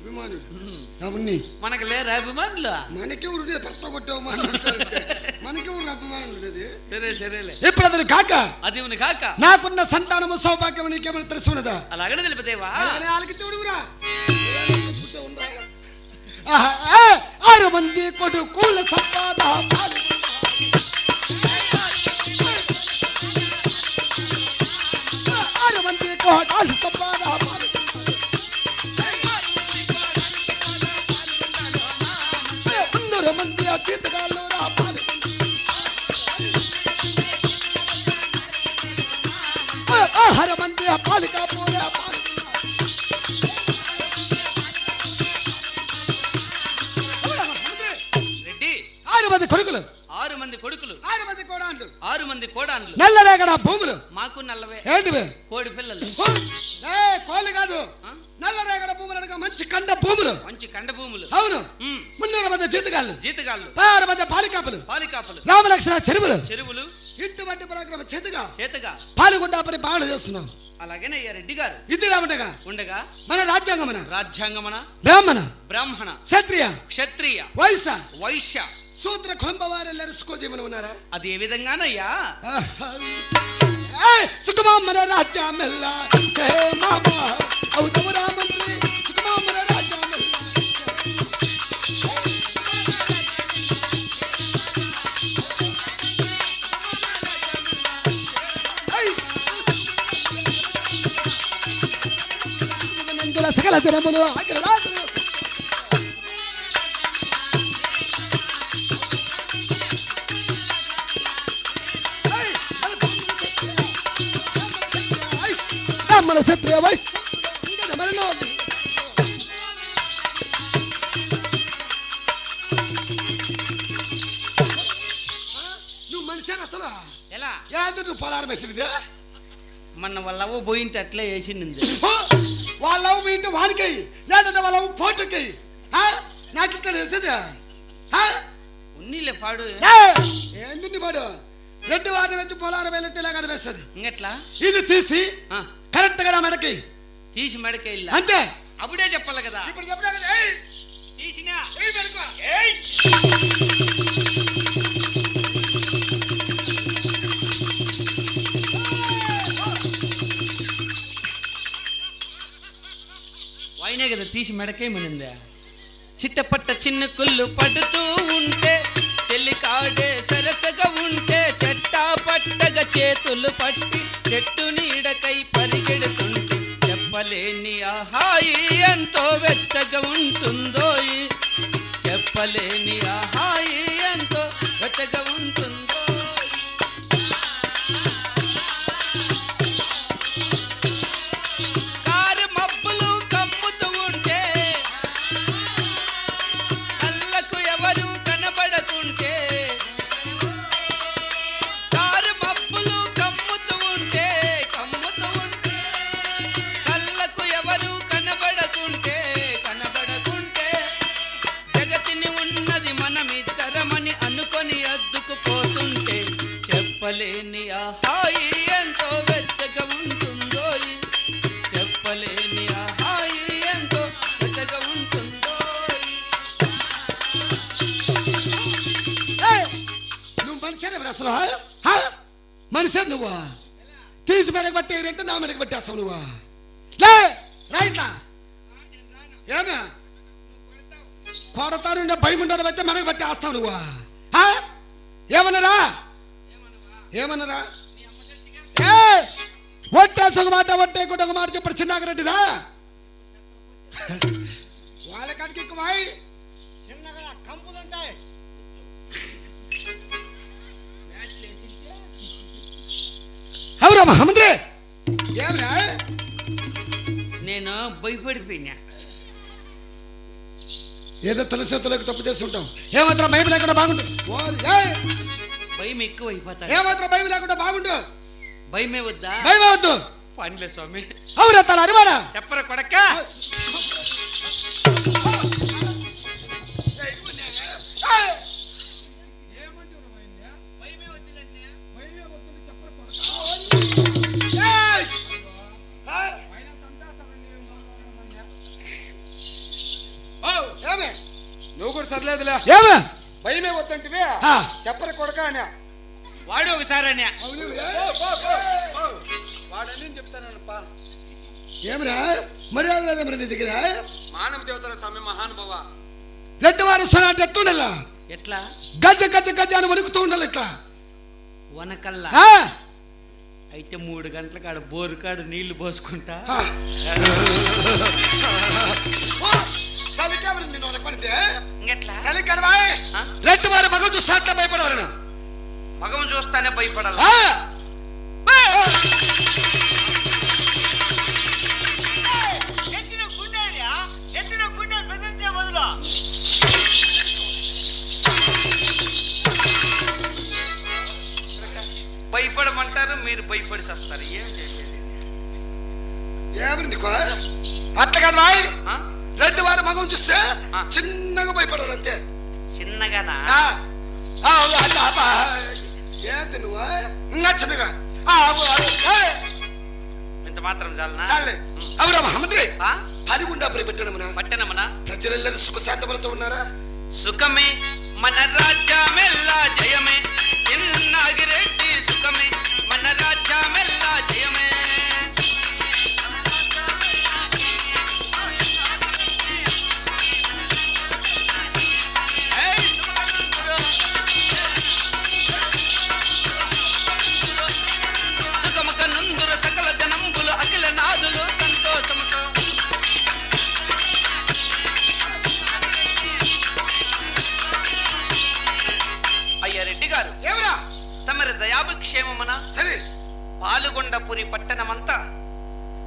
అభిమానులు అవుని మనకు లేరు అభిమానులు. మనకెవరు పట్ట కొట్టావు మనకెవరు అభిమానులు ఉండేది? సరే సరేలే. ఇప్పుడు అతను కాక? అది కాక. నాకున్న సంతానము సౌభాగ్యం నీకేమైనా తెలిసి ఉన్నదా? అలాగనే తెలిపితేవా? వాళ్ళకి ఆ, ఆరు మంది కొడుకుల సంపాద పాలిక పోరా రెడ్డి. ఆరు మంది కొడుకులు. ఆరు మంది కొడుకులు. ఆరు మంది కోడాన్లు. ఆరు మంది కోడాన్లు. భూములు. మాకు నల్లవే ఏంటివి కోడి పిల్లలు. ఏ కోళ్ళు కాదు? నల్లరేగడ భూములు అనగా మంచి కండ భూములు. మంచి కండ భూములు. అవును. మున్నూరు మంది జీతగాళ్ళు. జీతగాళ్ళు. ఆరు మంది పాలికాపులు. పాలికాపలు. రామలక్ష్మణ చెరువులు. చెరువులు. ఇంటి వంటి చేతుగా చేతగా. పాల్గొండాపని బాగా చేస్తున్నాం. అలాగనే అయ్యా రెడ్డి గారు. ఇది రామటగా? ఉండగా? మన రాజ్యాంగమన? రాజ్యాంగమన? బ్రాహ్మణ? బ్రాహ్మణ. క్షత్రియ? క్షత్రియ. వైశ్య? వైశ్య. శూద్ర కులంబవారెల్లరూ సుకోజీవనం ఉన్నారా? అది ఏ విధంగానయ్యా? సుఖమామన రాజ్యామెల్ల? సేమామ ఔతము రామంత్రి నందుల సకల జనములు బ్రాహ్మణ క్షత్రియ వైశ్య ఇంకా మరిలో ఉంది. నువ్వు మనిషి అసలు? ఎలా? ఏదో నువ్వు పలారం వేసింది? మన అవ్వ పోయింటే అట్లే వేసింది. వాళ్ళ ఇంటి వానికి లేదంటే వాళ్ళ పోటుకి నాకు ఇట్లా ఉన్నీలే పాడు. ఏంది పాడు? రెండు వారిని వచ్చి పొలారం వెళ్ళిట్టే కనిపిస్తుంది. ఇంకెట్లా? ఇది తీసి కరెక్ట్గా మెడకి. తీసి మెడకే అంతే. అప్పుడే చెప్పాలి కదా. ఇప్పుడు చెప్పినా కదా తీసినా. మెడకు. కదా తీసి మెడకేమనిందా చిట్టపట్ట చిన్న కుళ్ళు పడుతూ ఉంటే చెల్లి కాడే సరసగా ఉంటే చెట్టా పట్టగా చేతులు పట్టి చెట్టు నీడకై పరిగెడుతుంటే చెప్పలేని ఆహాయి ఎంతో వెచ్చగా ఉంటుందో చెప్పలేని ఆహాయి అసలు మనిషి నువ్వు. తీసి మెడకు పట్టి రెండు నా మెడకు పట్టేస్తావు నువ్వు. లే రైట్లా ఏమే? కొడతాను భయం ఉండడం అయితే మెడకు పట్టేస్తావు నువ్వు. ఏమన్నారా? ఏమన్నారా? ఏ ఒట్టేసి ఒక మాట ఒట్టే కూడా ఒక మాట చెప్పడు చిన్నాగరెడ్డిరా వాళ్ళ కాడికి ఎక్కువ చిన్నగా ఏమరా? నేను భయపడిపోయినా. ఏదో తెలిసే తెలియక తప్పు చేసి ఉంటాం ఏమాత్రం భయం లేకుండా ఏయ్! భయం ఎక్కువ అయిపోతాయి ఏమాత్రం భయం లేకుండా బాగుండు. భయమే వద్దా? భయం అవద్దు పనిలే స్వామి. అవురా తల అరివాడా? చెప్పరా కొడక? చెప్తానప్పా ఏమిరా? మర్యాద లేదా మరి నీ దగ్గర? మానవ దేవతల స్వామి మహానుభావ. రెడ్డి వారి సొనాటి ఎట్టుండాల ఎట్లా? గజ గజ గజ అని వణుకుతూ ఉండాలి ఇట్లా. వనకల్లా? అయితే మూడు గంటల కాడ బోరు కాడ నీళ్ళు పోసుకుంటా? రెడ్డి వారి మగ చూసి అట్లా భయపడవలను. మగం చూస్తానే భయపడాలి. మీరు భయపడి చేస్తారు. ఏం చేసేది? ఏమని అట్లా కాదు? రెడ్డి వారి మగం చూస్తే. చిన్నగా భయపడాలి అంతే. చిన్నగానా. ఏంది నువ్వు? ఇంకా చిన్నగా? ఇంత మాత్రం చాలనా? చాలే. అవురా మహమ్మద్రి? పనిగుండా పెట్టడమునా? పట్టణమనా ప్రజలందరూ సుఖశాంతములతో ఉన్నారా? సుఖమే మన రాజ్యమెల్లా జయమే. చిన్నాగిరెడ్డి సుఖమే. మన రాజ్యమెల్లా జయమే దయాభిక్షేమమున సరే. పాలుగొండపురి పట్టణమంతా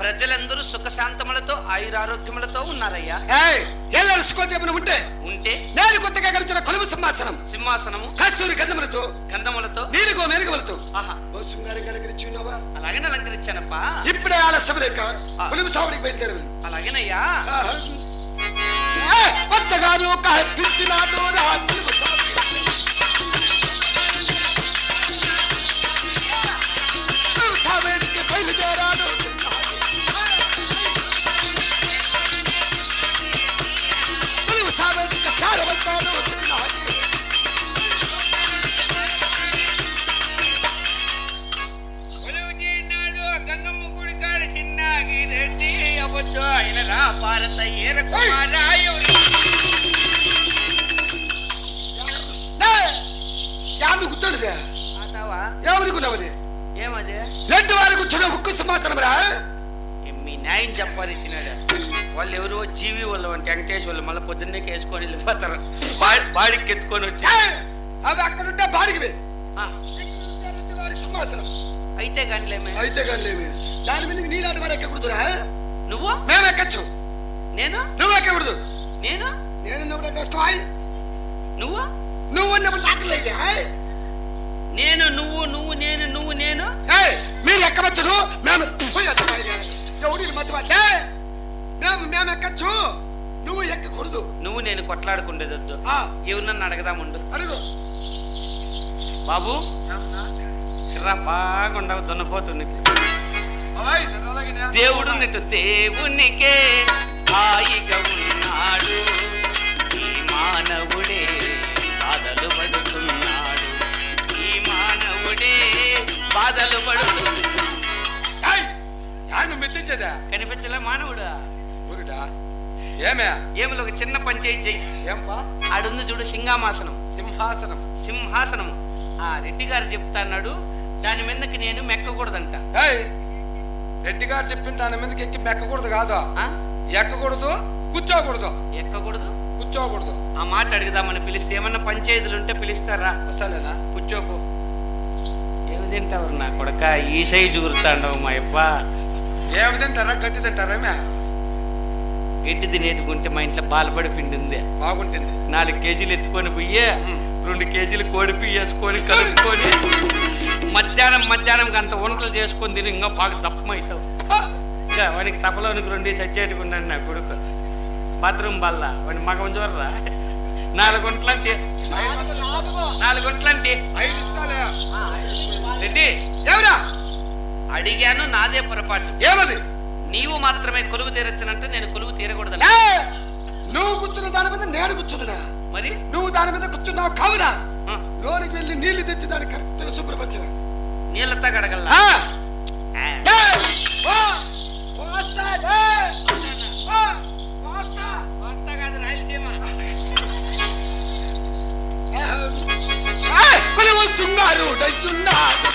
ప్రజలందరూ సుఖశాంతములతో ఆయురారోగ్యములతో ఉన్నారయ్యా. ఏయ్ ఏళ్ళ సుఖోద్యమనం ఉంటే ఉంటే? నేను కొత్తగా గడిచిన కొలువు సింహాసనం సింహాసనము? కస్తూరి గంధములతో గంధములతో? నీలిగో మేలుగములతో ఆహా. ఓ శృంగారం కలిగించున్నావా అలాగే అలంకరించానప్పా? ఇప్పుడే ఆలస్యం లేక కొలువు స్థావనికి బయలుదేరదు అలాగేనయ్యా. కొత్తగాను నా తెలుగు ఏమది? రెండు వారు కూర్చున్న ఉక్కు సింహాసనం రా. మీ న్యాయం చెప్పాలి ఇచ్చినాడు వాళ్ళు ఎవరో జీవి వాళ్ళు అంటే వెంకటేష్ వాళ్ళు మళ్ళీ పొద్దున్నే వేసుకొని వెళ్ళిపోతారు. బాడి బాడికి ఎత్తుకొని వచ్చి. అవి అక్కడుంటే బాడికి ఆ, వారి సింహాసనం. అయితే కానిలేమే అయితే కానీ దాని మీద నీలాంటి వారు ఎక్కకూడదురా నువ్వు? మేము ఎక్కచ్చు? నేను? నువ్వు ఎక్కకూడదు నేను? నేను నువ్వు? నువ్వు ఉన్నప్పుడు నాకు లేదు నేను నువ్వు నువ్వు నేను నువ్వు నేను. మీరు ఎక్కవచ్చును మేము వాళ్ళే? మేము. మేము ఎక్కచ్చు? నువ్వు ఎక్కకూడదు. నువ్వు నేను కొట్లాడుకుండేదొద్దు ఆ, ఎవరినన్ను అడగదాముండు అడుగు. బాబు రా బాగుండవు దున్నపోతుంది దేవుడు నిటు దేవునికే హాయిగా ఉన్నాడు. ఈ మానవుడే మానవుడే బాధలు పడుతున్నాడు యాను మెత్తించదా కనిపించలే మానవుడు. ఊరిడా ఏమే? ఏమిలో ఒక చిన్న పంచాయతీ చెయ్యి ఏంపా? ఆడుంది చూడు సింహామాసనం సింహాసనం. సింహాసనము ఆ రెడ్డి గారు చెప్తాన్నాడు దాని మీదకి నేను మెక్కకూడదంట. రెడ్డి గారు చెప్పిన దాని మీదకి ఎక్కి మెక్కకూడదు కాదు? ఎక్కకూడదు కూర్చోకూడదు. ఎక్కకూడదు? కూర్చోకూడదు. ఆ మాట అడుగుదామని పిలిస్తే ఏమన్నా పంచాయతీలు ఉంటే పిలుస్తారా? వస్తాలేనా? కూర్చోపు. ఏమి తింటావు నా కొడక? ఈ సైజు గురుతాండవు మా అప్ప ఏమి తింటారా? గట్టి తింటారా మే గడ్డి తినేటుకుంటే మా ఇంట్లో బాలపడి పిండి ఉంది. బాగుంటుంది. నాలుగు కేజీలు ఎత్తుకొని పోయి రెండు కేజీలు కోడి పియ్యి వేసుకొని కలుపుకొని మధ్యాహ్నం మధ్యాహ్నం అంత వంటలు చేసుకొని తిని ఇంకా బాగా దప్పమవుతావు. ఇంకా వానికి తపలోనికి రెండు సచ్చేట్టుకున్నాడు నా కొడుకు. బాత్రూమ్ బల్ల. వాడి మగం చూడరా? నాలుగు గంటలంటే నాలుగు నాలుగు నాలుగు గంటలంటే ఐదు ఇస్తాలే రెడ్డి. ఏమరా అడిగాను నాదే పొరపాటు. ఏమది? నీవు మాత్రమే కొలువు తీరచ్చనంటే నేను కొలువు తీరకూడదు! నువ్వు కూర్చున్న దాని మీద నేను కూర్చున్నా మరి? నువ్వు దాని మీద కూర్చున్నావు కావున? లోనికి వెళ్ళి నీళ్ళు తెచ్చి దాన్ని కరెక్ట్గా శుభ్రపరిచిన నీళ్ళతో కడగల్లా కొలువు శృంగారు డయ్యున్నాడు.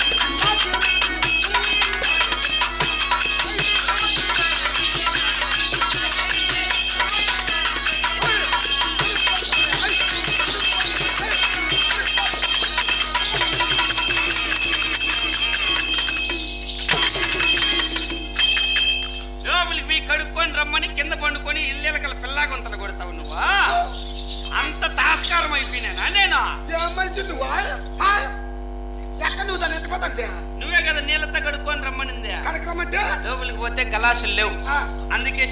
లోపలికి పోయి కడుక్కొని రమ్మని కింద పండుకొని ఇల్లెలకల పిల్లాగుంతలు కొడతావు నువ్వా? అంత తాస్కారం అయిపోయినా నేను? మనిషి నువ్వా? నువ్వు కదా నీళ్ళతో కడుక్కొని రమ్మనిందే. కడకరమంటే లోపలికి పోతే గలాసులు లేవు. అందుకే